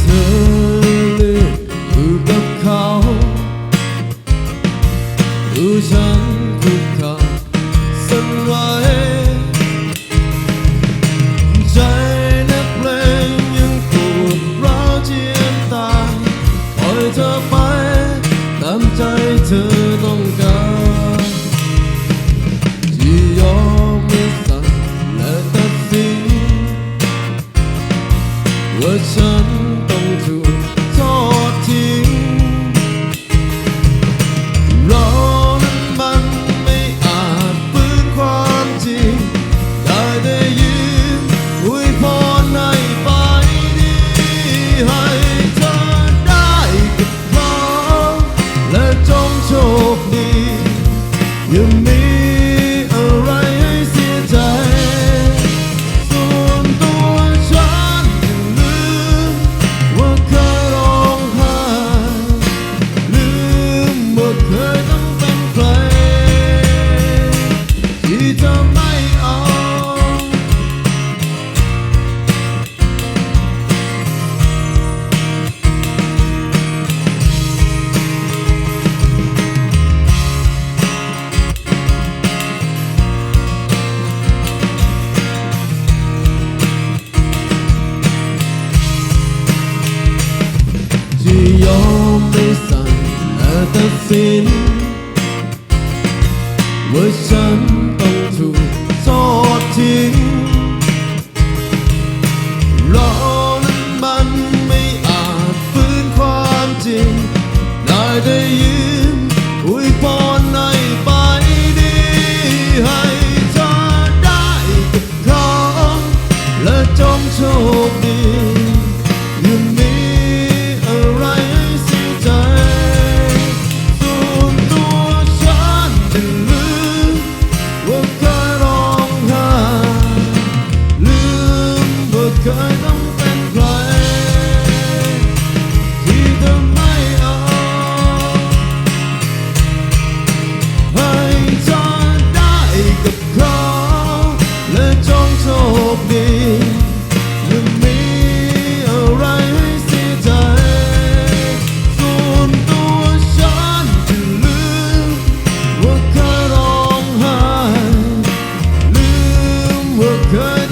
เธอเลือกอยู่กับเขาหรือฉันคุกคาสันไว้ I'm not ถูกทอดทิ้งรอนั้นมันไม่อาจฟื้นความจริง ได้ได้ยืมอุ้ยปอนในไปดีให้เธอได้กับเและจงโชคดี good.